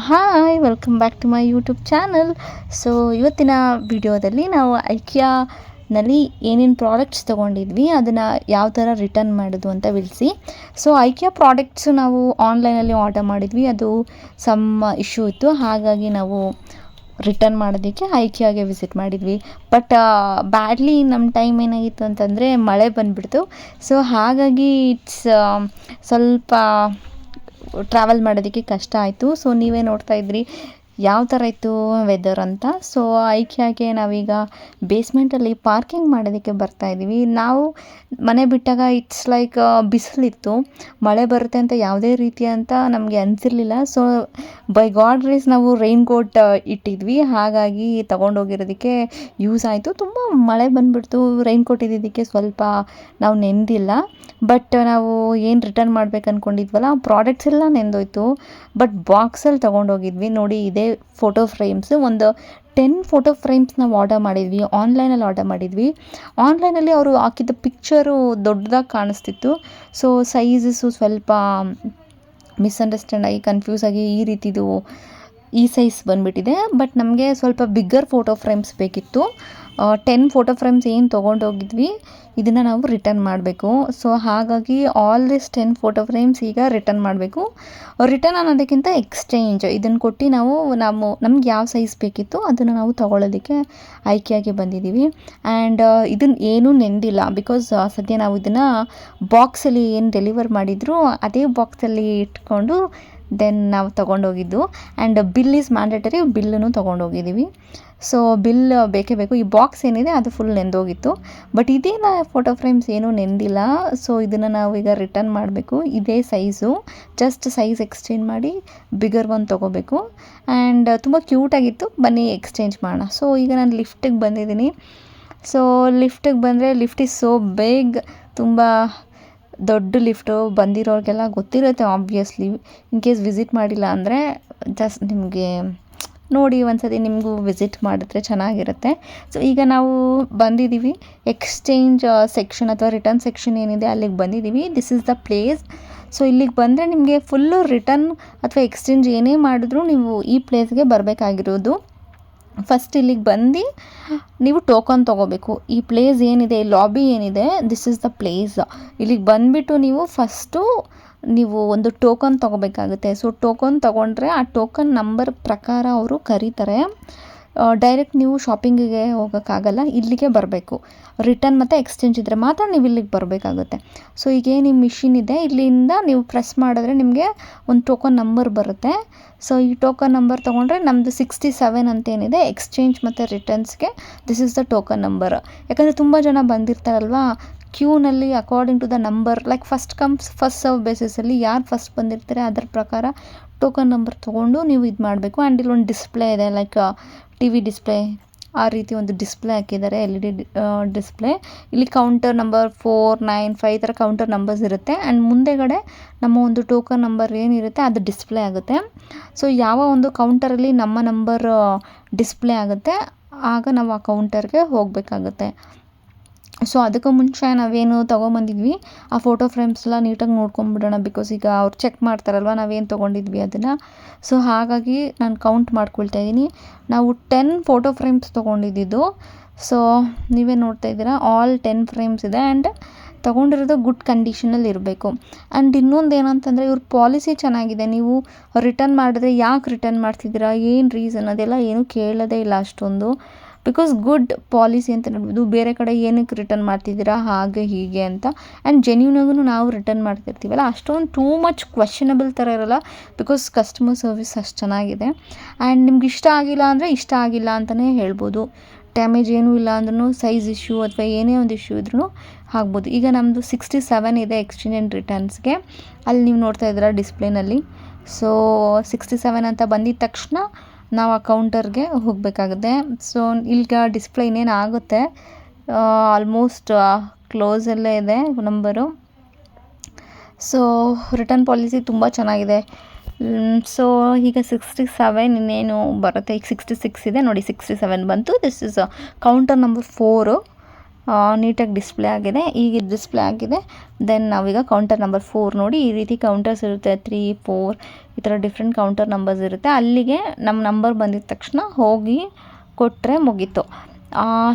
Hi welcome back to my YouTube channel so ಇವತ್ತಿನ ವಿಡಿಯೋದಲ್ಲಿ ನಾವು ಐಕ್ಯಾನಲ್ಲಿ ಏನೇನು ಪ್ರಾಡಕ್ಟ್ಸ್ ತೊಗೊಂಡಿದ್ವಿ, ಅದನ್ನು ಯಾವ ಥರ ರಿಟರ್ನ್ ಮಾಡೋದು ಅಂತ ತಿಳಿಸಿ ಸೊ ಐಕ್ಯಾ ಪ್ರಾಡಕ್ಟ್ಸು ನಾವು ಆನ್ಲೈನಲ್ಲಿ ಆರ್ಡರ್ ಮಾಡಿದ್ವಿ, ಅದು ಸಮ್ ಇಶ್ಯೂ ಇತ್ತು. ಹಾಗಾಗಿ ನಾವು ರಿಟರ್ನ್ ಮಾಡೋದಕ್ಕೆ ಐಕ್ಯಾಗೆ ವಿಸಿಟ್ ಮಾಡಿದ್ವಿ. ಬಟ್ ಬ್ಯಾಡ್ಲಿ ನಮ್ಮ ಟೈಮ್ ಏನಾಗಿತ್ತು ಅಂತಂದರೆ ಮಳೆ ಬಂದುಬಿಡ್ತು. ಸೊ ಹಾಗಾಗಿ ಇಟ್ಸ್ ಸ್ವಲ್ಪ ಟ್ರಾವೆಲ್ ಮಾಡೋದಕ್ಕೆ ಕಷ್ಟ ಆಯಿತು. ಸೊ ನೀವೇ ನೋಡ್ತಾ ಇದ್ರಿ. ಯಾವ ಥರ ಇತ್ತು ವೆದರ್ ಅಂತ? ಸೊ ಐಕ್ಯಾಗೆ ನಾವೀಗ ಬೇಸ್ಮೆಂಟಲ್ಲಿ ಪಾರ್ಕಿಂಗ್ ಮಾಡೋದಕ್ಕೆ ಬರ್ತಾ ಇದ್ದೀವಿ. ನಾವು ಮನೆ ಬಿಟ್ಟಾಗ ಇಟ್ಸ್ ಲೈಕ್ ಬಿಸಿಲಿತ್ತು. ಮಳೆ ಬರುತ್ತೆ ಅಂತ ಯಾವುದೇ ರೀತಿ ಅಂತ ನಮಗೆ ಅನಿಸಿರಲಿಲ್ಲ. ಸೊ ಬೈ ಗಾಡ್ ರೇಸ್ ನಾವು ರೈನ್ ಕೋಟ್ ಇಟ್ಟಿದ್ವಿ. ಹಾಗಾಗಿ ತೊಗೊಂಡೋಗಿರೋದಕ್ಕೆ ಯೂಸ್ ಆಯಿತು. ತುಂಬ ಮಳೆ ಬಂದುಬಿಡ್ತು. ರೈನ್ ಕೋಟ್ ಇದ್ದಿದ್ದಕ್ಕೆ ಸ್ವಲ್ಪ ನಾವು ನೆಂದಿಲ್ಲ. ಬಟ್ ನಾವು ಏನು ರಿಟರ್ನ್ ಮಾಡ್ಬೇಕು ಅಂದ್ಕೊಂಡಿದ್ವಲ್ಲ ಪ್ರಾಡಕ್ಟ್ಸ್ ಎಲ್ಲ ನೆಂದೋಯ್ತು. ಬಟ್ ಬಾಕ್ಸಲ್ಲಿ ತೊಗೊಂಡೋಗಿದ್ವಿ. ನೋಡಿ, ಇದೇ ಫೋಟೋ ಫ್ರೇಮ್ಸ್ ಒಂದು ಟೆನ್ ಫೋಟೋ ಫ್ರೇಮ್ಸ್ ನಾವು ಆರ್ಡರ್ ಮಾಡಿದ್ವಿ ಆನ್ಲೈನಲ್ಲಿ ಆರ್ಡರ್ ಮಾಡಿದ್ವಿ. ಆನ್ಲೈನಲ್ಲಿ ಅವರು ಹಾಕಿದ್ದ ಪಿಕ್ಚರು ದೊಡ್ಡದಾಗಿ ಕಾಣಿಸ್ತಿತ್ತು. ಸೊ ಸೈಜಸ್ಸು ಸ್ವಲ್ಪ ಮಿಸ್ಅಂಡರ್ಸ್ಟ್ಯಾಂಡ್ ಆಗಿ ಕನ್ಫ್ಯೂಸ್ ಆಗಿ ಈ ರೀತಿದು ಈ ಸೈಜ್ ಬಂದುಬಿಟ್ಟಿದೆ ಬಟ್ ನಮಗೆ ಸ್ವಲ್ಪ ಬಿಗ್ಗರ್ ಫೋಟೋ ಫ್ರೇಮ್ಸ್ ಬೇಕಿತ್ತು. ಟೆನ್ ಫೋಟೋ ಫ್ರೇಮ್ಸ್ ಏನು ತೊಗೊಂಡೋಗಿದ್ವಿ, ಇದನ್ನು ನಾವು ರಿಟರ್ನ್ ಮಾಡಬೇಕು. ಸೊ ಹಾಗಾಗಿ all this ten photo frames ಈಗ ರಿಟರ್ನ್ ಮಾಡಬೇಕು. ರಿಟರ್ನ್ ಅನ್ನೋದಕ್ಕಿಂತ ಎಕ್ಸ್ಚೇಂಜ್ ಇದನ್ನು ಕೊಟ್ಟು ನಾವು ನಾವು ನಮ್ಗೆ ಯಾವ ಸೈಜ್ ಬೇಕಿತ್ತು ಅದನ್ನು ನಾವು ತೊಗೊಳೋದಕ್ಕೆ ಆಯ್ಕೆಯಾಗಿ ಬಂದಿದ್ದೀವಿ ಆ್ಯಂಡ್ ಇದನ್ನು ಏನೂ ನೆಂದಿಲ್ಲ ಬಿಕಾಸ್ ಸದ್ಯ ನಾವು ಇದನ್ನು ಬಾಕ್ಸಲ್ಲಿ ಏನು ಡೆಲಿವರ್ ಮಾಡಿದ್ರು, ಅದೇ ಬಾಕ್ಸಲ್ಲಿ ಇಟ್ಕೊಂಡು ದೆನ್ ನಾವು ತೊಗೊಂಡೋಗಿದ್ದು ಆ್ಯಂಡ್ ಬಿಲ್ ಈಸ್ ಮ್ಯಾಂಡೇಟರಿ ಬಿಲ್ಲನ್ನು ತೊಗೊಂಡೋಗಿದ್ದೀವಿ. ಸೊ ಬಿಲ್ ಬೇಕೇ ಬೇಕು. ಈ ಬಾಕ್ಸ್ ಏನಿದೆ, ಅದು ಫುಲ್ ನೆಂದೋಗಿತ್ತು. ಬಟ್ ಇದೇನ ಫೋಟೋ ಫ್ರೇಮ್ಸ್ ಏನೂ ನೆಂದಿಲ್ಲ. ಸೊ ಇದನ್ನು ನಾವು ಈಗ ರಿಟರ್ನ್ ಮಾಡಬೇಕು. ಇದೇ ಸೈಜು ಜಸ್ಟ್ ಸೈಜ್ ಎಕ್ಸ್ಚೇಂಜ್ ಮಾಡಿ ಬಿಗರ್ ಒಂದು ತೊಗೋಬೇಕು. ಆ್ಯಂಡ್ ತುಂಬ ಕ್ಯೂಟಾಗಿತ್ತು ಬನ್ನಿ ಎಕ್ಸ್ಚೇಂಜ್ ಮಾಡೋಣ. ಸೊ ಈಗ ನಾನು ಲಿಫ್ಟಿಗೆ ಬಂದಿದ್ದೀನಿ. ಸೊ ಲಿಫ್ಟಿಗೆ ಬಂದರೆ ಲಿಫ್ಟ್ ಇಸ್ ಸೋ ಬೇಗ್ ತುಂಬ ದೊಡ್ಡ ಲಿಫ್ಟು ಬಂದಿರೋರಿಗೆಲ್ಲ ಗೊತ್ತಿರುತ್ತೆ ಆಬ್ವಿಯಸ್ಲಿ ಇನ್ ಕೇಸ್ ವಿಸಿಟ್ ಮಾಡಿಲ್ಲ ಅಂದರೆ ಜಸ್ಟ್ ನಿಮಗೆ ನೋಡಿ ಒಂದ್ಸತಿ ನಿಮಗೂ ವಿಸಿಟ್ ಮಾಡಿದ್ರೆ ಚೆನ್ನಾಗಿರುತ್ತೆ. ಸೊ ಈಗ ನಾವು ಬಂದಿದ್ದೀವಿ. ಎಕ್ಸ್ಚೇಂಜ್ ಸೆಕ್ಷನ್ ಅಥವಾ ರಿಟರ್ನ್ ಸೆಕ್ಷನ್ ಏನಿದೆ ಅಲ್ಲಿಗೆ ಬಂದಿದ್ದೀವಿ. This is the place so ಇಲ್ಲಿಗೆ ಬಂದರೆ ನಿಮಗೆ ಫುಲ್ಲು ರಿಟರ್ನ್ ಅಥವಾ ಎಕ್ಸ್ಚೇಂಜ್ ಏನೇ ಮಾಡಿದ್ರೂ ನೀವು ಈ ಪ್ಲೇಸ್ಗೆ ಬರಬೇಕಾಗಿರೋದು. ಫಸ್ಟ್ ಇಲ್ಲಿಗೆ ಬಂದು ನೀವು ಟೋಕನ್ ತೊಗೋಬೇಕು. ಈ ಪ್ಲೇಸ್ ಏನಿದೆ, ಈ ಲಾಬಿ ಏನಿದೆ ದಿಸ್ ಇಸ್ ದ ಪ್ಲೇಸ್ ಇಲ್ಲಿಗೆ ಬಂದುಬಿಟ್ಟು ನೀವು ಫಸ್ಟು ನೀವು ಒಂದು ಟೋಕನ್ ತೊಗೋಬೇಕಾಗುತ್ತೆ. ಸೊ ಟೋಕನ್ ತೊಗೊಂಡ್ರೆ ಆ ಟೋಕನ್ ನಂಬರ್ ಪ್ರಕಾರ ಅವರು ಕರೀತಾರೆ. ಡೈರೆಕ್ಟ್ ನೀವು ಶಾಪಿಂಗಿಗೆ ಹೋಗೋಕ್ಕಾಗಲ್ಲ, ಇಲ್ಲಿಗೆ ಬರಬೇಕು. ರಿಟರ್ನ್ ಮತ್ತು ಎಕ್ಸ್ಚೇಂಜ್ ಇದ್ದರೆ ಮಾತ್ರ ನೀವು ಇಲ್ಲಿಗೆ ಬರಬೇಕಾಗುತ್ತೆ. ಸೊ ಈಗ ನಿಮ್ಮ ಮಿಷಿನ್ ಇದೆ. ಇಲ್ಲಿಂದ ನೀವು ಪ್ರೆಸ್ ಮಾಡಿದ್ರೆ ನಿಮಗೆ ಒಂದು ಟೋಕನ್ ನಂಬರ್ ಬರುತ್ತೆ. ಸೊ ಈ ಟೋಕನ್ ನಂಬರ್ ತೊಗೊಂಡ್ರೆ ನಮ್ಮದು ಸಿಕ್ಸ್ಟಿ ಸೆವೆನ್ ಅಂತೇನಿದೆ ಎಕ್ಸ್ಚೇಂಜ್ ಮತ್ತು ರಿಟರ್ನ್ಸ್ಗೆ this is the token number ಯಾಕಂದರೆ ತುಂಬ ಜನ ಬಂದಿರ್ತಾರಲ್ವಾ ಕ್ಯೂನಲ್ಲಿ according to the number like first comes first serve ಬೇಸಿಸಲ್ಲಿ ಯಾರು ಫಸ್ಟ್ ಬಂದಿರ್ತಾರೆ, ಅದರ ಪ್ರಕಾರ ಟೋಕನ್ ನಂಬರ್ ತೊಗೊಂಡು ನೀವು ಇದು ಮಾಡಬೇಕು. ಆ್ಯಂಡ್ ಇಲ್ಲೊಂದು ಡಿಸ್ಪ್ಲೇ ಇದೆ ಲೈಕ್ ಟಿ ವಿ ಡಿಸ್ಪ್ಲೇ ಆ ರೀತಿ ಒಂದು ಡಿಸ್ಪ್ಲೇ ಹಾಕಿದ್ದಾರೆ ಎಲ್ ಇ ಡಿ ಡಿಸ್ಪ್ಲೇ ಇಲ್ಲಿ counter number four nine five ಥರ ಕೌಂಟರ್ ನಂಬರ್ಸ್ ಇರುತ್ತೆ. ಆ್ಯಂಡ್ ಮುಂದೆಗಡೆ ನಮ್ಮ ಒಂದು ಟೋಕನ್ ನಂಬರ್ ಏನಿರುತ್ತೆ, ಅದು ಡಿಸ್ಪ್ಲೇ ಆಗುತ್ತೆ. ಸೊ ಯಾವ ಒಂದು ಕೌಂಟರಲ್ಲಿ ನಮ್ಮ ನಂಬರ್ ಡಿಸ್ಪ್ಲೇ ಆಗುತ್ತೆ, ಆಗ ನಾವು ಆ ಕೌಂಟರ್ಗೆ ಹೋಗಬೇಕಾಗುತ್ತೆ. ಸೊ ಅದಕ್ಕೆ ಮುಂಚೆ ನಾವೇನು ತೊಗೊಂಬಂದಿದ್ವಿ. ಆ ಫೋಟೋ ಫ್ರೇಮ್ಸ್ ಎಲ್ಲ ನೀಟಾಗಿ ನೋಡ್ಕೊಂಬಿಡೋಣ ಬಿಕಾಸ್ ಈಗ ಅವ್ರು ಚೆಕ್ ಮಾಡ್ತಾರಲ್ವ, ನಾವೇನು ತೊಗೊಂಡಿದ್ವಿ ಅದನ್ನು. ಸೊ ಹಾಗಾಗಿ ನಾನು ಕೌಂಟ್ ಮಾಡ್ಕೊಳ್ತಾ ಇದ್ದೀನಿ. ನಾವು ಟೆನ್ ಫೋಟೋ ಫ್ರೇಮ್ಸ್ ತೊಗೊಂಡಿದ್ದು ಸೊ ನೀವೇ ನೋಡ್ತಾ ಇದ್ದೀರಾ ಆಲ್ ಟೆನ್ ಫ್ರೇಮ್ಸ್ ಇದೆ ಆ್ಯಂಡ್ ತೊಗೊಂಡಿರೋದು ಗುಡ್ ಕಂಡೀಷನಲ್ಲಿ ಇರಬೇಕು. ಆ್ಯಂಡ್ ಇನ್ನೊಂದು ಏನಂತಂದರೆ, ಇವ್ರ ಪಾಲಿಸಿ ಚೆನ್ನಾಗಿದೆ. ನೀವು ರಿಟರ್ನ್ ಮಾಡಿದ್ರೆ ಯಾಕೆ ರಿಟರ್ನ್ ಮಾಡ್ತಿದ್ದೀರಾ, ಏನು ರೀಸನ್ ಅದೆಲ್ಲ ಏನೂ ಕೇಳೋದೇ ಇಲ್ಲ ಅಷ್ಟೊಂದು. ಬಿಕಾಸ್ ಗುಡ್ ಪಾಲಿಸಿ ಅಂತ ನೋಡ್ಬೋದು. ಬೇರೆ ಕಡೆ ಏನಕ್ಕೆ ರಿಟರ್ನ್ ಮಾಡ್ತಿದ್ದೀರಾ? ಹಾಗೆ, ಹೀಗೆ ಅಂತ. ಆ್ಯಂಡ್ ಜೆನ್ಯೂನಾಗೂ ನಾವು ರಿಟರ್ನ್ ಮಾಡ್ತಿರ್ತೀವಲ್ಲ? ಅಷ್ಟೊಂದು ಟೂ ಮಚ್ ಕ್ವಶನಬಲ್ ಥರ ಇರೋಲ್ಲ. ಬಿಕಾಸ್ ಕಸ್ಟಮರ್ ಸರ್ವಿಸ್ ಅಷ್ಟು ಚೆನ್ನಾಗಿದೆ. ಆ್ಯಂಡ್ ನಿಮ್ಗೆ ಇಷ್ಟ ಆಗಿಲ್ಲ ಅಂದರೆ ಇಷ್ಟ ಆಗಿಲ್ಲ ಅಂತಲೇ ಹೇಳ್ಬೋದು. ಡ್ಯಾಮೇಜ್ ಏನೂ ಇಲ್ಲ ಅಂದ್ರೂ ಸೈಜ್ ಇಶ್ಯೂ ಅಥವಾ ಏನೇ ಒಂದು ಇಶ್ಯೂ ಇದ್ರೂ ಆಗ್ಬೋದು ಈಗ ನಮ್ಮದು ಸಿಕ್ಸ್ಟಿ ಸೆವೆನ್ ಇದೆ ಎಕ್ಸ್ಚೇಂಜ್ ಆ್ಯಂಡ್ ರಿಟರ್ನ್ಸ್ಗೆ ಅಲ್ಲಿ ನೀವು ನೋಡ್ತಾ ಇದ್ದೀರಾ ಡಿಸ್ಪ್ಲೇನಲ್ಲಿ ಸೊ ಸಿಕ್ಸ್ಟಿ ಸೆವೆನ್ ಅಂತ ಬಂದಿದ ತಕ್ಷಣ ನಾವು ಆ ಕೌಂಟರ್ಗೆ ಹೋಗಬೇಕಾಗುತ್ತೆ. ಸೊ ಈಗ ಡಿಸ್ಪ್ಲೇ ಇನ್ನೇನು ಆಗುತ್ತೆ? ಆಲ್ಮೋಸ್ಟ್ ಕ್ಲೋಸಲ್ಲೇ ಇದೆ ನಂಬರು ಸೊ ರಿಟರ್ನ್ ಪಾಲಿಸಿ ತುಂಬ ಚೆನ್ನಾಗಿದೆ. ಸೊ ಈಗ ಸಿಕ್ಸ್ಟಿ ಸೆವೆನ್ ಇನ್ನೇನು ಬರುತ್ತೆ? ಈಗ ಸಿಕ್ಸ್ಟಿ ಸಿಕ್ಸ್ ಇದೆ. ನೋಡಿ ಸಿಕ್ಸ್ಟಿ ಸೆವೆನ್ ಬಂತು this is counter number four ನೀಟಾಗಿ ಡಿಸ್ಪ್ಲೇ ಆಗಿದೆ. ಈಗ ಇದು ಡಿಸ್ಪ್ಲೇ ಆಗಿದೆ. ದೆನ್ ನಾವೀಗ ಕೌಂಟರ್ ನಂಬರ್ ಫೋರ್ ನೋಡಿ ಈ ರೀತಿ ಕೌಂಟರ್ಸ್ ಇರುತ್ತೆ. ತ್ರೀ ಫೋರ್ ಈ ಥರ ಡಿಫ್ರೆಂಟ್ ಕೌಂಟರ್ ನಂಬರ್ಸ್ ಇರುತ್ತೆ. ಅಲ್ಲಿಗೆ ನಮ್ಮ ನಂಬರ್ ಬಂದಿದ ತಕ್ಷಣ ಹೋಗಿ ಕೊಟ್ಟರೆ ಮುಗೀತು.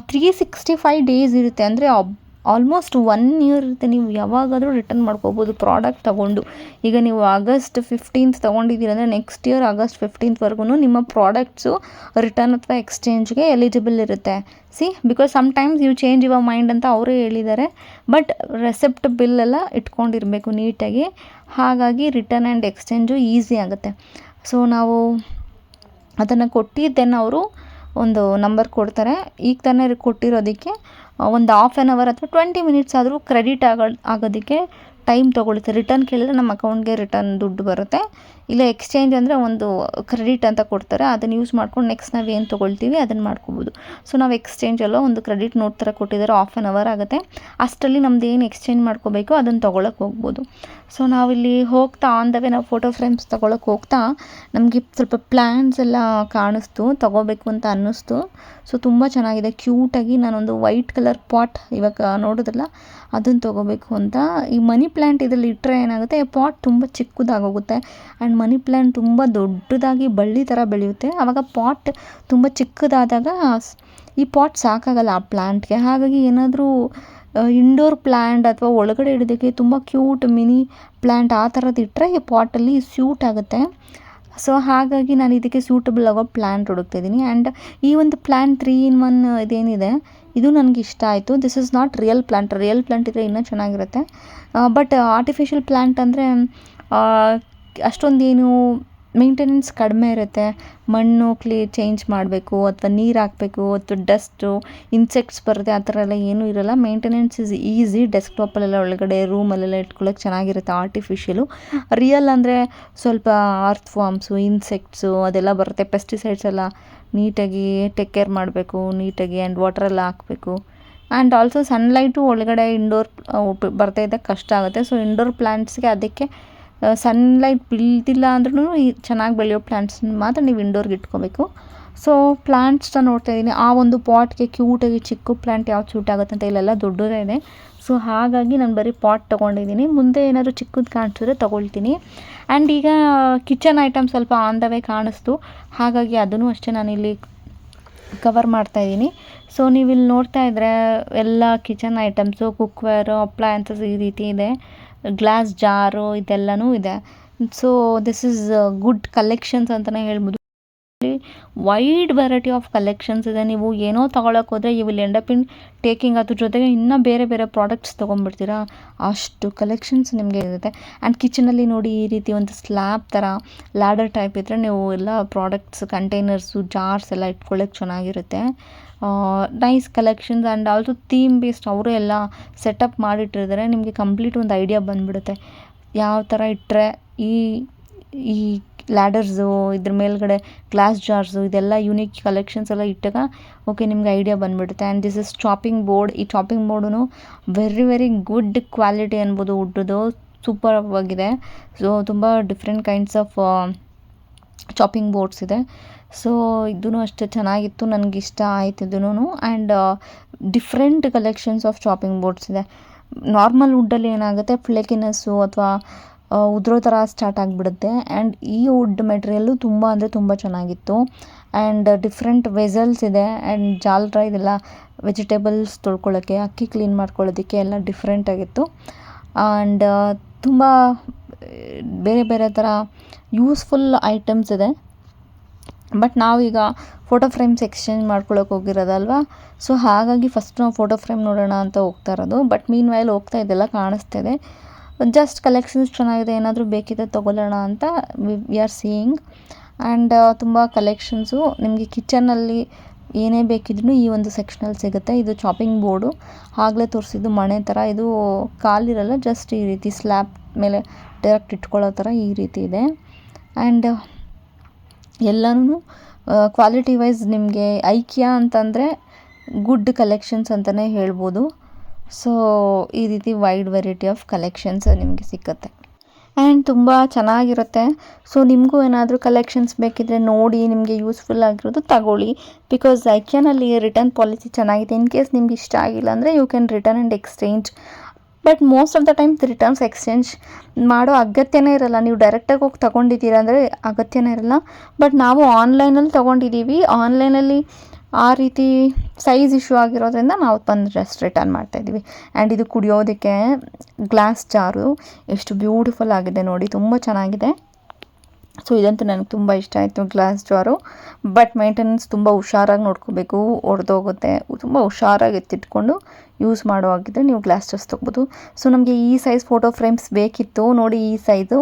ತ್ರೀ ಸಿಕ್ಸ್ಟಿ ಫೈವ್ ಡೇಸ್ ಇರುತ್ತೆ. ಅಂದರೆ ಆಲ್ಮೋಸ್ಟ್ ಒನ್ ಇಯರ್ ಇರುತ್ತೆ ನೀವು ಯಾವಾಗಾದರೂ ರಿಟರ್ನ್ ಮಾಡ್ಕೋಬೋದು ಪ್ರಾಡಕ್ಟ್ ತೊಗೊಂಡು. ಈಗ ನೀವು ಆಗಸ್ಟ್ ಫಿಫ್ಟೀನ್ತ್ ತೊಗೊಂಡಿದ್ದೀರ ಅಂದರೆ ನೆಕ್ಸ್ಟ್ ಇಯರ್ ಆಗಸ್ಟ್ ಫಿಫ್ಟೀನ್ತ್ವರೆಗೂ ನಿಮ್ಮ ಪ್ರಾಡಕ್ಟ್ಸು ರಿಟರ್ನ್ ಅಥವಾ ಎಕ್ಸ್ಚೇಂಜ್ಗೆ ಎಲಿಜಿಬಲ್ ಇರುತ್ತೆ. See because sometimes you change your mind ಅಂತ ಅವರೇ ಹೇಳಿದ್ದಾರೆ. ಬಟ್ ರೆಸೆಪ್ಟ್ ಬಿಲ್ ಎಲ್ಲ ಇಟ್ಕೊಂಡಿರಬೇಕು ನೀಟಾಗಿ. ಹಾಗಾಗಿ ರಿಟರ್ನ್ ಆ್ಯಂಡ್ ಎಕ್ಸ್ಚೇಂಜು ಈಸಿ ಆಗುತ್ತೆ. ಸೊ ನಾವು ಅದನ್ನು ಕೊಟ್ಟು ಅವರು ಒಂದು ನಂಬರ್ ಕೊಡ್ತಾರೆ. ಈಗ ತಾನೇ ಕೊಟ್ಟಿರೋದಕ್ಕೆ ಒಂದು ಹಾಫ್ ಆನ್ ಅವರ್ ಅಥವಾ ಟ್ವೆಂಟಿ ಮಿನಿಟ್ಸ್ ಆದರೂ ಕ್ರೆಡಿಟ್ ಆಗೋ, ಆಗೋದಕ್ಕೆ ಟೈಮ್ ತೊಗೊಳುತ್ತೆ ರಿಟರ್ನ್ ಕೇಳಿದ್ರೆ ನಮ್ಮ ಅಕೌಂಟ್ಗೆ ರಿಟರ್ನ್ ದುಡ್ಡು ಬರುತ್ತೆ. ಇಲ್ಲ ಎಕ್ಸ್ಚೇಂಜ್ ಅಂದರೆ ಒಂದು ಕ್ರೆಡಿಟ್ ಅಂತ ಕೊಡ್ತಾರೆ. ಅದನ್ನು ಯೂಸ್ ಮಾಡ್ಕೊಂಡು ನೆಕ್ಸ್ಟ್ ನಾವು ಏನು ತೊಗೊಳ್ತೀವಿ ಅದನ್ನು ಮಾಡ್ಕೋಬೋದು. ಸೊ ನಾವು ಎಕ್ಸ್ಚೇಂಜಲ್ಲೋ ಒಂದು ಕ್ರೆಡಿಟ್ ನೋಟ್ ಥರ ಕೊಟ್ಟಿದ್ದಾರೆ ಆಫ್ ಆನ್ ಅವರ್ ಆಗುತ್ತೆ. ಅಷ್ಟರಲ್ಲಿ ನಮ್ದು ಏನು ಎಕ್ಸ್ಚೇಂಜ್ ಮಾಡ್ಕೋಬೇಕು ಅದನ್ನು ತೊಗೊಳಕ್ಕೆ ಹೋಗ್ಬೋದು. ಸೊ ನಾವಿಲ್ಲಿ ಹೋಗ್ತಾ ಆನ್ ದ ವೇ ನಾವು ಫೋಟೋ ಫ್ರೇಮ್ಸ್ ತೊಗೊಳಕ್ಕೆ ಹೋಗ್ತಾ, ನಮಗೆ ಸ್ವಲ್ಪ ಪ್ಲ್ಯಾನ್ಸ್ ಎಲ್ಲ ಕಾಣಿಸ್ತು, ತೊಗೋಬೇಕು ಅಂತ ಅನ್ನಿಸ್ತು. ಸೊ ತುಂಬ ಚೆನ್ನಾಗಿದೆ. ಕ್ಯೂಟಾಗಿ ನಾನೊಂದು ವೈಟ್ ಕಲರ್ ಪಾಟ್ ಇವಾಗ ನೋಡಿದ್ರಲ್ಲ, ಅದನ್ನು ತೊಗೋಬೇಕು ಅಂತ. ಈ ಮನಿ ಪ್ಲ್ಯಾಂಟ್ ಇದರಲ್ಲಿ ಇಟ್ಟರೆ ಏನಾಗುತ್ತೆ ಪಾಟ್ ತುಂಬ ಚಿಕ್ಕದಾಗೋಗುತ್ತೆ. ಆ್ಯಂಡ್ ಮನಿ ಪ್ಲ್ಯಾಂಟ್ ತುಂಬ ದೊಡ್ಡದಾಗಿ ಬಳ್ಳಿ ಥರ ಬೆಳೆಯುತ್ತೆ. ಆವಾಗ ಪಾಟ್ ತುಂಬ ಚಿಕ್ಕದಾದಾಗ ಈ ಪಾಟ್ ಸಾಕಾಗಲ್ಲ ಆ ಪ್ಲ್ಯಾಂಟ್ಗೆ ಹಾಗಾಗಿ ಏನಾದರೂ ಇಂಡೋರ್ ಪ್ಲ್ಯಾಂಟ್ ಅಥವಾ ಒಳಗಡೆ ಇಡೋದಕ್ಕೆ ತುಂಬ ಕ್ಯೂಟ್ ಮಿನಿ ಪ್ಲ್ಯಾಂಟ್ ಆ ಥರದ್ದು ಇಟ್ಟರೆ ಈ ಪಾಟಲ್ಲಿ ಸ್ಯೂಟ್ ಆಗುತ್ತೆ. ಸೊ ಹಾಗಾಗಿ ನಾನು ಇದಕ್ಕೆ ಸೂಟಬಲ್ ಆಗೋ ಪ್ಲ್ಯಾನ್ ಹುಡುಕ್ತಾ ಇದ್ದೀನಿ. ಆ್ಯಂಡ್ ಈ ಒಂದು ಪ್ಲ್ಯಾನ್ ತ್ರೀ ಇನ್ ಒನ್ ಇದೇನಿದೆ, ಇದು ನನಗೆ ಇಷ್ಟ ಆಯಿತು. This is not real plant real plant ಇದ್ದರೆ ಇನ್ನೂ ಚೆನ್ನಾಗಿರುತ್ತೆ. ಬಟ್ ಆರ್ಟಿಫಿಷಿಯಲ್ ಪ್ಲ್ಯಾಂಟ್ ಅಂದರೆ ಅಷ್ಟೊಂದೇನು ಮೇಂಟೆನೆನ್ಸ್ ಕಡಿಮೆ ಇರುತ್ತೆ. ಮಣ್ಣು ಕ್ಲೀ ಚೇಂಜ್ ಮಾಡಬೇಕು, ಅಥವಾ ನೀರು ಹಾಕಬೇಕು, ಅಥವಾ ಡಸ್ಟು ಇನ್ಸೆಕ್ಟ್ಸ್ ಬರುತ್ತೆ, ಆ ಥರ ಎಲ್ಲ ಏನೂ ಇರೋಲ್ಲ. ಮೇಂಟೆನೆನ್ಸ್ ಇಸ್ ಈಸಿ ಡೆಸ್ಕ್ಟಾಪಲ್ಲೆಲ್ಲ ಒಳಗಡೆ ರೂಮಲ್ಲೆಲ್ಲ ಇಟ್ಕೊಳ್ಳೋಕೆ ಚೆನ್ನಾಗಿರುತ್ತೆ ಆರ್ಟಿಫಿಷಿಯಲು ರಿಯಲ್ ಅಂದರೆ ಸ್ವಲ್ಪ ಅರ್ತ್ ಫಾರ್ಮ್ಸು ಇನ್ಸೆಕ್ಟ್ಸು ಅದೆಲ್ಲ ಬರುತ್ತೆ. ಪೆಸ್ಟಿಸೈಡ್ಸ್ ಎಲ್ಲ ನೀಟಾಗಿ ಟೇಕ್ ಕೇರ್ ಮಾಡಬೇಕು, ನೀಟಾಗಿ ಆ್ಯಂಡ್ ವಾಟ್ರೆಲ್ಲ ಹಾಕಬೇಕು. ಆ್ಯಂಡ್ ಆಲ್ಸೋ ಸನ್ಲೈಟು ಒಳಗಡೆ ಇಂಡೋರ್ ಬರ್ತಾ ಇದ್ದಾಗ ಕಷ್ಟ ಆಗುತ್ತೆ. ಸೊ ಇಂಡೋರ್ ಪ್ಲ್ಯಾಂಟ್ಸ್ಗೆ ಅದಕ್ಕೆ ಸನ್ಲೈಟ್ ಬೀಳ್ತಿಲ್ಲ ಅಂದ್ರೂ ಈ ಚೆನ್ನಾಗಿ ಬೆಳೆಯೋ ಪ್ಲ್ಯಾಂಟ್ಸನ್ನ ಮಾತ್ರ ನೀವು ಇಂಡೋರ್ಗೆ ಇಟ್ಕೋಬೇಕು. ಸೊ ಪ್ಲ್ಯಾಂಟ್ಸ್ನ ನೋಡ್ತಾ ಇದ್ದೀನಿ ಆ ಒಂದು ಪಾಟ್ಗೆ ಕ್ಯೂಟಾಗಿ ಚಿಕ್ಕ ಪ್ಲ್ಯಾಂಟ್ ಯಾವ್ದು ಸೂಟ್ ಆಗುತ್ತೆ ಅಂತ ಇಲ್ಲೆಲ್ಲ ದೊಡ್ಡದೇ ಇದೆ. ಸೊ ಹಾಗಾಗಿ ನಾನು ಬರೀ ಪಾಟ್ ತೊಗೊಂಡಿದ್ದೀನಿ ಮುಂದೆ ಏನಾದರೂ ಚಿಕ್ಕದು ಕಾಣಿಸಿದ್ರೆ ತೊಗೊಳ್ತೀನಿ. ಆ್ಯಂಡ್ ಈಗ ಕಿಚನ್ ಐಟಮ್ ಸ್ವಲ್ಪ ಆನ್ ದ ವೇ ಕಾಣಿಸ್ತು. ಹಾಗಾಗಿ ಅದನ್ನು ಅಷ್ಟೇ ನಾನಿಲ್ಲಿ ಕವರ್ ಮಾಡ್ತಾಯಿದ್ದೀನಿ ಸೊ ನೀವು ಇಲ್ಲಿ ನೋಡ್ತಾ ಇದ್ದರೆ ಎಲ್ಲ ಕಿಚನ್ ಐಟಮ್ಸು ಕುಕ್ವೇರು ಅಪ್ಲಯನ್ಸಸ್ ಈ ರೀತಿ ಇದೆ. ಗ್ಲಾಸ್ ಜಾರು ಇದೆಲ್ಲಾನು ಇದೆ. So this is good collections ಅಂತಾನೆ ಹೇಳ್ಬೋದು. ವೈಡ್ ವೆರೈಟಿ ಆಫ್ ಕಲೆಕ್ಷನ್ಸ್ ಇದೆ. ನೀವು ಏನೋ ತಗೊಳಕ್ಕೆ ಹೋದರೆ you will end up in taking ಅದ್ರ ಜೊತೆಗೆ ಇನ್ನೂ ಬೇರೆ ಬೇರೆ ಪ್ರಾಡಕ್ಟ್ಸ್ ತೊಗೊಂಡ್ಬಿಡ್ತೀರಾ? ಅಷ್ಟು ಕಲೆಕ್ಷನ್ಸ್ ನಿಮಗೆ ಇರುತ್ತೆ. ಆ್ಯಂಡ್ ಕಿಚನಲ್ಲಿ ನೋಡಿ ಈ ರೀತಿ ಒಂದು ಸ್ಲ್ಯಾಬ್ ಥರ ಲ್ಯಾಡರ್ ಟೈಪ್ ಇದ್ದರೆ ನೀವು ಎಲ್ಲ ಪ್ರಾಡಕ್ಟ್ಸ್ ಕಂಟೈನರ್ಸು ಜಾರ್ಸ್ ಎಲ್ಲ ಇಟ್ಕೊಳ್ಳೋಕೆ ಚೆನ್ನಾಗಿರುತ್ತೆ. Nice collections and also theme based ಅವರು ಎಲ್ಲ ಸೆಟಪ್ ಮಾಡಿಟ್ಟಿರ್ತಾರೆ. ನಿಮಗೆ ಕಂಪ್ಲೀಟ್ ಒಂದು ಐಡಿಯಾ ಬಂದುಬಿಡುತ್ತೆ. ಯಾವ ಥರ ಇಟ್ಟರೆ ಈ ಈ ಲ್ಯಾಡರ್ಸು ಇದ್ರ ಮೇಲ್ಗಡೆ ಗ್ಲಾಸ್ ಜಾರ್ಸು ಇದೆಲ್ಲ ಯುನೀಕ್ ಕಲೆಕ್ಷನ್ಸ್ ಎಲ್ಲ ಇಟ್ಟಾಗ ಓಕೆ ನಿಮ್ಗೆ ಐಡಿಯಾ ಬಂದುಬಿಡುತ್ತೆ. And this is chopping board ಈ chopping board very very good quality ಅನ್ಬೋದು ವುಡ್ದು ಸೂಪರ್ ಆಗಿದೆ. ಸೊ ತುಂಬ different kinds of chopping boards ಇದೆ. ಸೊ ಇದೂ ಅಷ್ಟೇ ಚೆನ್ನಾಗಿತ್ತು. ನನಗೆ ಇಷ್ಟ ಆಯ್ತು ಇದೂ and different collections of chopping boards ಇದೆ. ನಾರ್ಮಲ್ ವುಡ್ಡಲ್ಲಿ ಏನಾಗುತ್ತೆ? ಫ್ಲೇಕಿನೆಸ್ಸು ಅಥವಾ ಉದುರೋ ಥರ ಸ್ಟಾರ್ಟ್ ಆಗಿಬಿಡುತ್ತೆ. ಆ್ಯಂಡ್ ಈ ವುಡ್ ಮೆಟೀರಿಯಲ್ಲು ತುಂಬ ಅಂದರೆ ತುಂಬ ಚೆನ್ನಾಗಿತ್ತು. ಆ್ಯಂಡ್ ಡಿಫ್ರೆಂಟ್ ವೆಸಲ್ಸ್ ಇದೆ. ಆ್ಯಂಡ್ ಜಾಲ್ರ ಇದೆಲ್ಲ ವೆಜಿಟೇಬಲ್ಸ್ ತೊಳ್ಕೊಳ್ಳೋಕ್ಕೆ ಅಕ್ಕಿ ಕ್ಲೀನ್ ಮಾಡ್ಕೊಳ್ಳೋದಕ್ಕೆ ಎಲ್ಲ ಡಿಫ್ರೆಂಟ್ ಆಗಿತ್ತು. ಆ್ಯಂಡ್ ತುಂಬ, ಬೇರೆ ಬೇರೆ ಥರ ಯೂಸ್ಫುಲ್ ಐಟಮ್ಸ್ ಇದೆ. ಬಟ್ ನಾವೀಗ ಫೋಟೋ ಫ್ರೇಮ್ಸ್ ಎಕ್ಸ್ಚೇಂಜ್ ಮಾಡ್ಕೊಳ್ಳೋಕೆ ಹೋಗಿರೋದಲ್ವಾ? ಸೊ ಹಾಗಾಗಿ ಫಸ್ಟ್ ನಾವು ಫೋಟೋ ಫ್ರೇಮ್ ನೋಡೋಣ ಅಂತ ಹೋಗ್ತಾ ಇರೋದು. ಬಟ್ ಮೀನ್ ವೈಲ್ ಹೋಗ್ತಾ ಇದೆಲ್ಲ ಕಾಣಿಸ್ತಾ ಇದೆ ಜಸ್ಟ್ ಕಲೆಕ್ಷನ್ಸ್ ಚೆನ್ನಾಗಿದೆ, ಏನಾದರೂ ಬೇಕಿದ್ದರೆ ತೊಗೊಳ್ಳೋಣ ಅಂತ ವಿ ಆರ್ ಸೀಯಿಂಗ್ ಆ್ಯಂಡ್ ತುಂಬ ಕಲೆಕ್ಷನ್ಸು ನಿಮಗೆ ಕಿಚನಲ್ಲಿ ಏನೇ ಬೇಕಿದ್ರೂ ಈ ಒಂದು ಸೆಕ್ಷನಲ್ಲಿ ಸಿಗುತ್ತೆ. ಇದು ಚಾಪಿಂಗ್ ಬೋರ್ಡು ಆಗಲೇ ತೋರಿಸಿದ್ದು ಮಣೆ ಥರ ಇದು ಕಾಲಿರಲ್ಲ ಜಸ್ಟ್ ಈ ರೀತಿ ಸ್ಲ್ಯಾಬ್ ಮೇಲೆ ಡೈರೆಕ್ಟ್ ಇಟ್ಕೊಳ್ಳೋ ಥರ ಈ ರೀತಿ ಇದೆ. ಆ್ಯಂಡ್ ಎಲ್ಲನೂ ಕ್ವಾಲಿಟಿ ವೈಸ್ ನಿಮಗೆ ಐಕಿಯಾ ಅಂತಂದರೆ ಗುಡ್ ಕಲೆಕ್ಷನ್ಸ್ ಅಂತಲೇ ಹೇಳ್ಬೋದು. ಸೊ ಈ ರೀತಿ ವೈಡ್ ವೆರೈಟಿ ಆಫ್ ಕಲೆಕ್ಷನ್ಸ್ ನಿಮಗೆ ಸಿಕ್ಕತ್ತೆ. ಆ್ಯಂಡ್ ತುಂಬ ಚೆನ್ನಾಗಿರುತ್ತೆ. ಸೊ ನಿಮಗೂ ಏನಾದರೂ ಕಲೆಕ್ಷನ್ಸ್ ಬೇಕಿದ್ರೆ ನೋಡಿ, ನಿಮಗೆ ಯೂಸ್ಫುಲ್ ಆಗಿರೋದು ತಗೊಳ್ಳಿ. ಬಿಕಾಸ್ ಐಕ್ಯಾನಲ್ಲಿ ರಿಟರ್ನ್ ಪಾಲಿಸಿ ಚೆನ್ನಾಗಿದೆ. ಇನ್ ಕೇಸ್ ನಿಮ್ಗೆ ಇಷ್ಟ ಆಗಿಲ್ಲ ಅಂದರೆ you can return and exchange but most of the time returns exchange ಮಾಡೋ ಅಗತ್ಯನೇ ಇರಲ್ಲ. ನೀವು ಡೈರೆಕ್ಟಾಗಿ ಹೋಗಿ ತೊಗೊಂಡಿದ್ದೀರಾ ಅಂದರೆ ಅಗತ್ಯನೇ ಇರಲ್ಲ. ಬಟ್ ನಾವು ಆನ್ಲೈನಲ್ಲಿ ತೊಗೊಂಡಿದ್ದೀವಿ. ಆನ್ಲೈನಲ್ಲಿ ಆ ರೀತಿ ಸೈಜ್ ಇಶ್ಯೂ ಆಗಿರೋದ್ರಿಂದ ನಾವು ಬಂದು ಜಸ್ಟ್ ರಿಟರ್ನ್ ಮಾಡ್ತಾಯಿದ್ದೀವಿ ಆ್ಯಂಡ್ ಇದು ಕುಡಿಯೋದಕ್ಕೆ ಗ್ಲಾಸ್ ಜಾರು ಎಷ್ಟು ಬ್ಯೂಟಿಫುಲ್ ಆಗಿದೆ ನೋಡಿ, ತುಂಬ ಚೆನ್ನಾಗಿದೆ. ಸೊ ಇದಂತೂ ನನಗೆ ತುಂಬ ಇಷ್ಟ ಆಯಿತು ಗ್ಲಾಸ್ ಜಾರು. ಬಟ್ ಮೇಂಟೆನೆನ್ಸ್ ತುಂಬ ಹುಷಾರಾಗಿ ನೋಡ್ಕೋಬೇಕು, ಒಡೆದೋಗುತ್ತೆ. ತುಂಬ ಹುಷಾರಾಗಿ ಎತ್ತಿಟ್ಕೊಂಡು ಯೂಸ್ ಮಾಡೋ ಹಾಗಿದ್ರೆ ನೀವು ಗ್ಲಾಸ್ ಜಾರ್ಸ್ ತೊಗೋಬೋದು. ಸೊ ನಮಗೆ ಈ ಸೈಜ್ ಫೋಟೋ ಫ್ರೇಮ್ಸ್ ಬೇಕಿತ್ತು ನೋಡಿ ಈ ಸೈಜು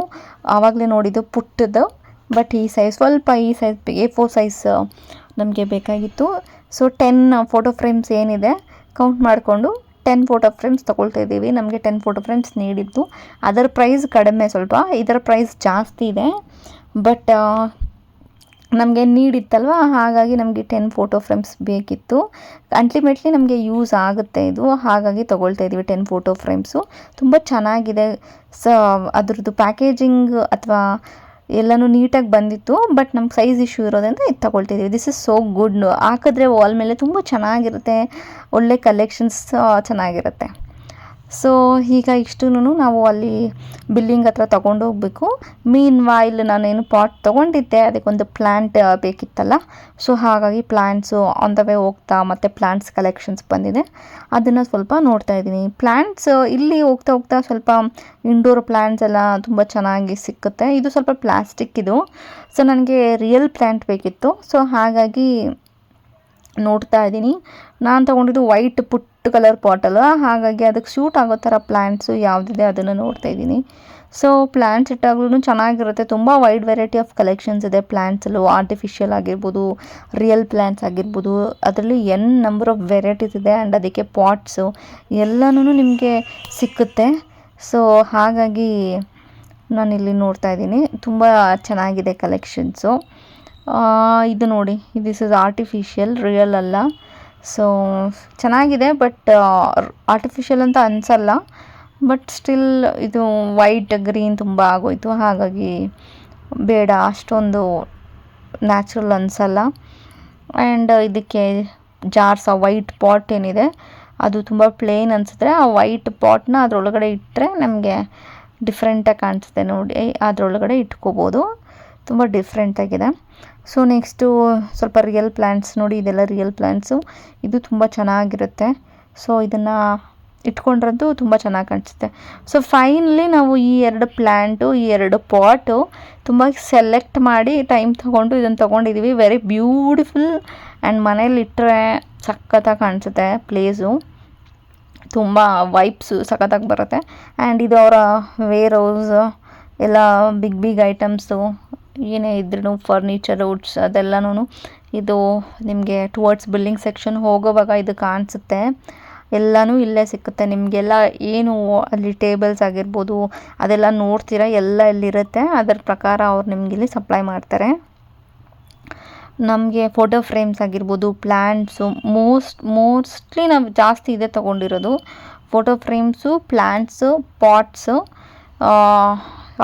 ಆವಾಗಲೇ ನೋಡಿದ್ದು ಪುಟ್ಟದ್ದು. ಬಟ್ ಈ ಸೈಜ್ ಸ್ವಲ್ಪ ಈ ಸೈಜ್ ಎ ಫೋರ್ ಸೈಜ್ ನಮಗೆ ಬೇಕಾಗಿತ್ತು. ಸೊ ಟೆನ್ ಫೋಟೋ ಫ್ರೇಮ್ಸ್ ಏನಿದೆ ಕೌಂಟ್ ಮಾಡಿಕೊಂಡು ಟೆನ್ ಫೋಟೋ ಫ್ರೇಮ್ಸ್ ತೊಗೊಳ್ತಾ ಇದ್ದೀವಿ. ನಮಗೆ ಟೆನ್ ಫೋಟೋ ಫ್ರೇಮ್ಸ್ ನೀಡಿತ್ತು ಅದರ ಪ್ರೈಸ್ ಕಡಿಮೆ ಸ್ವಲ್ಪ. ಇದರ ಪ್ರೈಸ್ ಜಾಸ್ತಿ ಇದೆ. ಬಟ್ ನಮಗೆ ನೀಡಿತ್ತಲ್ವ? ಹಾಗಾಗಿ ನಮಗೆ ಟೆನ್ ಫೋಟೋ ಫ್ರೇಮ್ಸ್ ಬೇಕಿತ್ತು. ಅಲ್ಟಿಮೇಟ್ಲಿ ನಮಗೆ ಯೂಸ್ ಆಗುತ್ತೆ ಇದು. ಹಾಗಾಗಿ ತೊಗೊಳ್ತಾ ಇದ್ದೀವಿ ಟೆನ್ ಫೋಟೋ ಫ್ರೇಮ್ಸು ತುಂಬ ಚೆನ್ನಾಗಿದೆ. ಸ ಅದರದ್ದು ಪ್ಯಾಕೇಜಿಂಗ್ ಅಥವಾ ಎಲ್ಲನೂ ನೀಟಾಗಿ ಬಂದಿತ್ತು, ಬಟ್ ನಮ್ಮ ಸೈಜ್ ಇಶ್ಯೂ ಇರೋದ್ರಿಂದ ಇದು ತೊಗೊಳ್ತಿದ್ದೀವಿ ದಿಸ್ ಇಸ್ ಸೋ ಗುಡ್ ಹಾಕಿದ್ರೆ ವಾಲ್ ಮೇಲೆ ತುಂಬ ಚೆನ್ನಾಗಿರುತ್ತೆ. ಒಳ್ಳೆ ಕಲೆಕ್ಷನ್ಸ್ ಚೆನ್ನಾಗಿರುತ್ತೆ. ಸೊ ಈಗ ಇಷ್ಟು ನಾವು ಅಲ್ಲಿ ಬಿಲ್ಲಿಂಗ್ ಹತ್ರ ತೊಗೊಂಡೋಗ್ಬೇಕು ಮೀನ್ ವಾಯ್ಲ್ ನಾನೇನು ಪಾಟ್ ತೊಗೊಂಡಿದ್ದೆ, ಅದಕ್ಕೊಂದು ಪ್ಲ್ಯಾಂಟ್ ಬೇಕಿತ್ತಲ್ಲ. ಸೊ ಹಾಗಾಗಿ ಪ್ಲ್ಯಾಂಟ್ಸು ಆನ್ ದ ವೇ ಹೋಗ್ತಾ ಮತ್ತು ಪ್ಲ್ಯಾಂಟ್ಸ್ ಕಲೆಕ್ಷನ್ಸ್ ಬಂದಿದೆ. ಅದನ್ನು ಸ್ವಲ್ಪ ನೋಡ್ತಾ ಇದ್ದೀನಿ. ಪ್ಲ್ಯಾಂಟ್ಸ್ ಇಲ್ಲಿ ಹೋಗ್ತಾ ಹೋಗ್ತಾ ಸ್ವಲ್ಪ ಇಂಡೋರ್ ಪ್ಲ್ಯಾಂಟ್ಸ್ ಎಲ್ಲ ತುಂಬ ಚೆನ್ನಾಗಿ ಸಿಕ್ಕುತ್ತೆ. ಇದು ಸ್ವಲ್ಪ ಪ್ಲಾಸ್ಟಿಕ್ ಇದು. ಸೊ ನನಗೆ ರಿಯಲ್ ಪ್ಲ್ಯಾಂಟ್ ಬೇಕಿತ್ತು. ಸೊ ಹಾಗಾಗಿ ನೋಡ್ತಾ ಇದ್ದೀನಿ. ನಾನು ತೊಗೊಂಡಿದ್ದು ವೈಟ್ ಪುಟ್ ಕಲರ್ ಪಾಟಲ್ ಹಾಗಾಗಿ ಅದಕ್ಕೆ ಸೂಟ್ ಆಗೋ ಥರ ಪ್ಲ್ಯಾಂಟ್ಸು ಯಾವುದಿದೆ ಅದನ್ನು ನೋಡ್ತಾ ಇದ್ದೀನಿ. ಸೊ ಪ್ಲ್ಯಾಂಟ್ಸ್ ಇಟ್ಟಾಗ್ಲೂ ಚೆನ್ನಾಗಿರುತ್ತೆ. ತುಂಬ ವೈಡ್ ವೆರೈಟಿ ಆಫ್ ಕಲೆಕ್ಷನ್ಸ್ ಇದೆ ಪ್ಲ್ಯಾಂಟ್ಸಲ್ಲೂ ಆರ್ಟಿಫಿಷಿಯಲ್ ಆಗಿರ್ಬೋದು ರಿಯಲ್ ಪ್ಲ್ಯಾಂಟ್ಸ್ ಆಗಿರ್ಬೋದು. ಅದರಲ್ಲಿ ಎನ್ ನಂಬರ್ ಆಫ್ ವೆರೈಟೀಸ್ ಇದೆ ಆ್ಯಂಡ್ ಅದಕ್ಕೆ ಪಾಟ್ಸು ಎಲ್ಲನೂ ನಿಮಗೆ ಸಿಕ್ಕುತ್ತೆ. ಸೊ ಹಾಗಾಗಿ ನಾನಿಲ್ಲಿ ನೋಡ್ತಾ ಇದ್ದೀನಿ. ತುಂಬ ಚೆನ್ನಾಗಿದೆ ಕಲೆಕ್ಷನ್ಸು ಇದು ನೋಡಿ ದಿಸ್ ಇಸ್ ಆರ್ಟಿಫಿಷಿಯಲ್ ರಿಯಲ್ ಅಲ್ಲ. ಸೊ ಚೆನ್ನಾಗಿದೆ ಬಟ್ ಆರ್ಟಿಫಿಷಿಯಲ್ ಅಂತ ಅನಿಸಲ್ಲ. ಬಟ್ ಸ್ಟಿಲ್ ಇದು ವೈಟ್ ಗ್ರೀನ್ ತುಂಬ ಆಗೋಯಿತು. ಹಾಗಾಗಿ ಬೇಡ, ಅಷ್ಟೊಂದು ನ್ಯಾಚುರಲ್ ಅನಿಸಲ್ಲ. ಆ್ಯಂಡ್ ಇದಕ್ಕೆ ಜಾರ್ಸ್ ಆ ವೈಟ್ ಪಾಟ್ ಏನಿದೆ, ಅದು ತುಂಬ ಪ್ಲೇನ್ ಅನಿಸಿದ್ರೆ ಆ ವೈಟ್ ಪಾಟ್ನ ಅದರೊಳಗಡೆ ಇಟ್ಟರೆ ನಮಗೆ ಡಿಫ್ರೆಂಟಾಗಿ ಕಾಣಿಸುತ್ತೆ ನೋಡಿ. ಅದರೊಳಗಡೆ ಇಟ್ಕೋಬೋದು. ತುಂಬ ಡಿಫ್ರೆಂಟಾಗಿದೆ ಸೊ ನೆಕ್ಸ್ಟು ಸ್ವಲ್ಪ ರಿಯಲ್ ಪ್ಲ್ಯಾಂಟ್ಸ್ ನೋಡಿ, ಇದೆಲ್ಲ ರಿಯಲ್ ಪ್ಲ್ಯಾಂಟ್ಸು ಇದು ತುಂಬ ಚೆನ್ನಾಗಿರುತ್ತೆ. ಸೊ ಇದನ್ನು ಇಟ್ಕೊಂಡ್ರಂತೂ ತುಂಬ ಚೆನ್ನಾಗಿ ಕಾಣಿಸುತ್ತೆ. ಸೊ ಫೈನಲಿ ನಾವು ಈ ಎರಡು ಪ್ಲ್ಯಾಂಟು ಈ ಎರಡು ಪಾಟು ತುಂಬ ಸೆಲೆಕ್ಟ್ ಮಾಡಿ ಟೈಮ್ ತೊಗೊಂಡು ಇದನ್ನು ತೊಗೊಂಡಿದ್ದೀವಿ ವೆರಿ ಬ್ಯೂಟಿಫುಲ್ ಆ್ಯಂಡ್ ಮನೇಲಿ ಇಟ್ಟರೆ ಸಖತ್ತಾಗಿ ಕಾಣಿಸುತ್ತೆ ಪ್ಲೇಸು ತುಂಬ ವೈಪ್ಸು ಸಖತ್ತಾಗಿ ಬರುತ್ತೆ. ಆ್ಯಂಡ್ ಇದು ಅವರ ವೇರ್ ಹೌಸ್ ಎಲ್ಲ ಬಿಗ್ ಬಿಗ್ ಐಟಮ್ಸು ಏನೇ ಇದ್ರೂ ಫರ್ನಿಚರ್ ವುಡ್ಸ್ ಅದೆಲ್ಲನೂ ಇದು ನಿಮಗೆ ಟುವರ್ಡ್ಸ್ ಬಿಲ್ಡಿಂಗ್ ಸೆಕ್ಷನ್ ಹೋಗೋವಾಗ ಇದು ಕಾಣಿಸುತ್ತೆ. ಎಲ್ಲನೂ ಇಲ್ಲೇ ಸಿಕ್ಕುತ್ತೆ. ನಿಮಗೆಲ್ಲ ಏನು ಅಲ್ಲಿ ಟೇಬಲ್ಸ್ ಆಗಿರ್ಬೋದು, ಅದೆಲ್ಲ ನೋಡ್ತೀರ, ಎಲ್ಲ ಇಲ್ಲಿರುತ್ತೆ ಅದರ ಪ್ರಕಾರ ಅವ್ರು ನಿಮ್ಗೆ ಇಲ್ಲಿ ಸಪ್ಲೈ ಮಾಡ್ತಾರೆ. ನಮಗೆ ಫೋಟೋ ಫ್ರೇಮ್ಸ್ ಆಗಿರ್ಬೋದು ಪ್ಲ್ಯಾಂಟ್ಸು ಮೋಸ್ಟ್ ಮೋಸ್ಟ್ಲಿ ನಾವು ಜಾಸ್ತಿ ಇದೆ ತೊಗೊಂಡಿರೋದು. Photo frames plants pots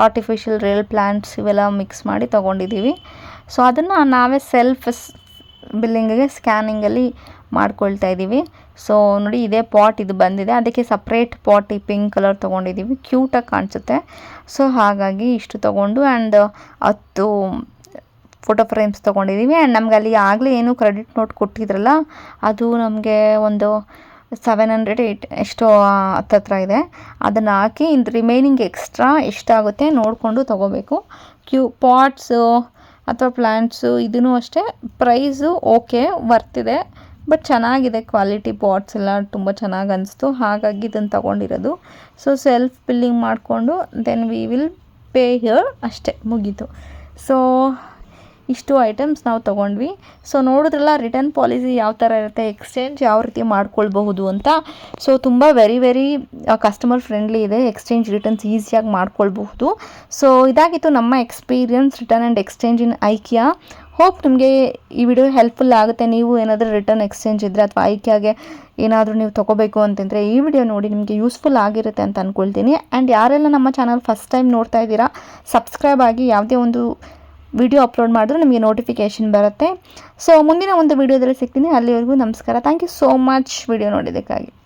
artificial real plants ಇವೆಲ್ಲ ಮಿಕ್ಸ್ ಮಾಡಿ ತೊಗೊಂಡಿದ್ದೀವಿ. ಸೊ ಅದನ್ನು ನಾವೇ ಸೆಲ್ಫ್ ಬಿಲ್ಲಿಂಗಿಗೆ ಸ್ಕ್ಯಾನಿಂಗಲ್ಲಿ ಮಾಡ್ಕೊಳ್ತಾ ಇದ್ದೀವಿ. ಸೊ ನೋಡಿ ಇದೇ ಪಾಟ್ ಇದು ಬಂದಿದೆ. ಅದಕ್ಕೆ ಸಪ್ರೇಟ್ ಪಾಟ್ ಈ ಪಿಂಕ್ ಕಲರ್ ತೊಗೊಂಡಿದ್ದೀವಿ. ಕ್ಯೂಟಾಗಿ ಕಾಣಿಸುತ್ತೆ. ಸೊ ಹಾಗಾಗಿ ಇಷ್ಟು ತೊಗೊಂಡು ಆ್ಯಂಡ್ ಹತ್ತು ಫೋಟೋ ಫ್ರೇಮ್ಸ್ ತೊಗೊಂಡಿದ್ದೀವಿ. ಆ್ಯಂಡ್ ನಮ್ಗೆ ಅಲ್ಲಿ ಆಗಲೇ ಏನು ಕ್ರೆಡಿಟ್ ನೋಟ್ ಕೊಟ್ಟಿದ್ರಲ್ಲ, ಅದು ನಮಗೆ ಒಂದು ಸೆವೆನ್ ಹಂಡ್ರೆಡ್ ಏಯ್ಟ್ ಎಷ್ಟೋ ಹತ್ತತ್ರ ಇದೆ. ಅದನ್ನು ಹಾಕಿ ಇನ್ನು ರಿಮೈನಿಂಗ್ ಎಕ್ಸ್ಟ್ರಾ ಎಷ್ಟಾಗುತ್ತೆ ನೋಡಿಕೊಂಡು ತೊಗೋಬೇಕು. ಕ್ಯೂ ಪಾಟ್ಸು ಅಥವಾ ಪ್ಲ್ಯಾಂಟ್ಸು ಇದೂ ಅಷ್ಟೇ. ಪ್ರೈಸು ಓಕೆ ವರ್ತಿದೆ ಬಟ್ ಚೆನ್ನಾಗಿದೆ ಕ್ವಾಲಿಟಿ ಪಾಟ್ಸ್ ಎಲ್ಲ, ತುಂಬ ಚೆನ್ನಾಗಿ ಅನಿಸ್ತು. ಹಾಗಾಗಿ ಇದನ್ನು ತೊಗೊಂಡಿರೋದು. ಸೊ ಸೆಲ್ಫ್ ಬಿಲ್ಲಿಂಗ್ ಮಾಡಿಕೊಂಡು then we will pay here ಅಷ್ಟೇ ಮುಗೀತು. ಸೊ ಇಷ್ಟು ಐಟಮ್ಸ್ ನಾವು ತೊಗೊಂಡ್ವಿ. ಸೊ ನೋಡಿದ್ರಲ್ಲ ರಿಟರ್ನ್ ಪಾಲಿಸಿ ಯಾವ ಥರ ಇರುತ್ತೆ ಎಕ್ಸ್ಚೇಂಜ್ ಯಾವ ರೀತಿ ಮಾಡ್ಕೊಳ್ಬಹುದು ಅಂತ. ಸೊ ತುಂಬ ವೆರಿ ವೆರಿ ಕಸ್ಟಮರ್ ಫ್ರೆಂಡ್ಲಿ ಇದೆ. ಎಕ್ಸ್ಚೇಂಜ್ ರಿಟರ್ನ್ಸ್ ಈಸಿಯಾಗಿ ಮಾಡ್ಕೊಳ್ಬಹುದು. ಸೊ ಇದಾಗಿತ್ತು ನಮ್ಮ experience return and exchange in IKEA hope ನಿಮಗೆ ಈ ವಿಡಿಯೋ ಹೆಲ್ಪ್ಫುಲ್ ಆಗುತ್ತೆ. ನೀವು ಏನಾದರೂ ರಿಟರ್ನ್ ಎಕ್ಸ್ಚೇಂಜ್ ಇದ್ದರೆ ಅಥವಾ ಐಕ್ಯಾಗೆ ಏನಾದರೂ ನೀವು ತೊಗೋಬೇಕು ಅಂತಂದರೆ ಈ ವಿಡಿಯೋ ನೋಡಿ ನಿಮಗೆ ಯೂಸ್ಫುಲ್ ಆಗಿರುತ್ತೆ ಅಂತ ಅಂದ್ಕೊಳ್ತೀನಿ ಆ್ಯಂಡ್ ಯಾರೆಲ್ಲ ನಮ್ಮ ಚಾನಲ್ ಫಸ್ಟ್ ಟೈಮ್ ನೋಡ್ತಾ ಇದ್ದೀರಾ ಸಬ್ಸ್ಕ್ರೈಬ್ ಆಗಿ ಯಾವುದೇ ಒಂದು ವಿಡಿಯೋ ಅಪ್ಲೋಡ್ ಮಾಡಿದ್ರೆ ನಿಮಗೆ ನೋಟಿಫಿಕೇಷನ್ ಬರುತ್ತೆ. ಸೊ ಮುಂದಿನ ಒಂದು ವಿಡಿಯೋದಲ್ಲಿ ಸಿಗ್ತೀನಿ. ಅಲ್ಲಿವರೆಗೂ ನಮಸ್ಕಾರ. Thank you so much video ನೋಡಿದ್ದಕ್ಕಾಗಿ.